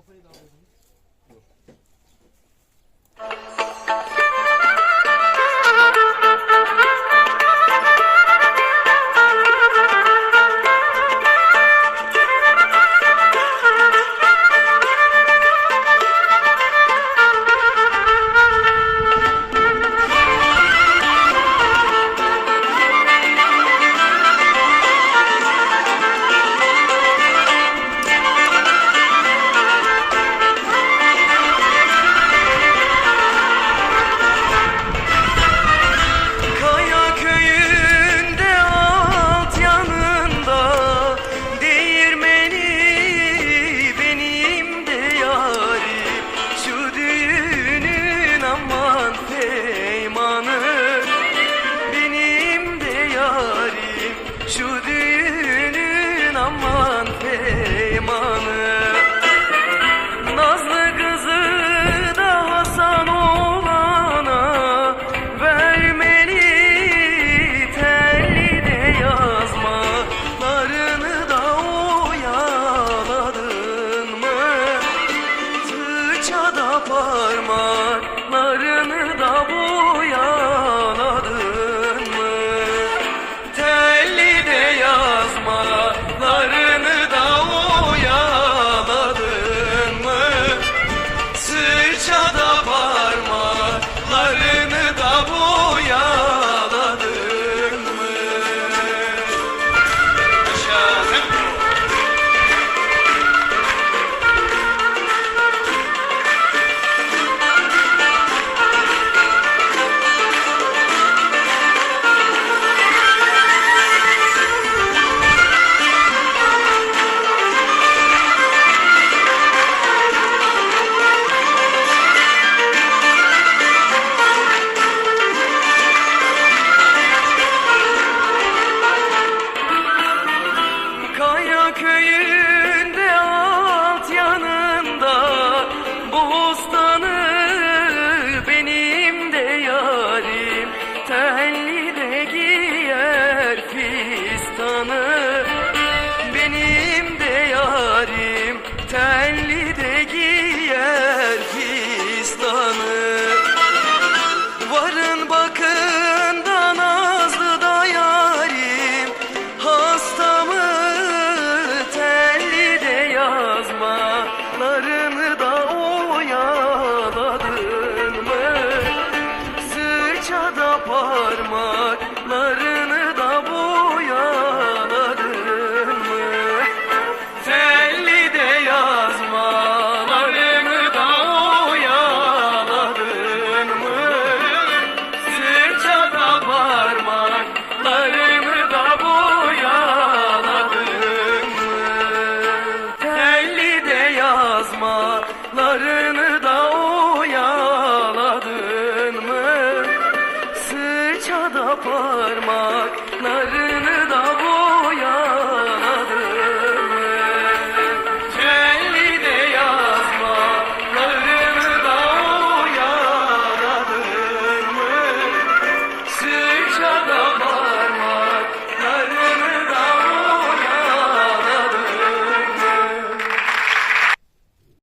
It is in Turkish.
Kafayı da alalım. Dur. aman feymanı Nazlı kızı da Hasan olana Vermeli telli de yazma. Yazmalarını da oyaladın mı? Tıça da parmaklarını da boyaladın Mama. Kanatlarını da oyaladın mı? Sıça da parmağını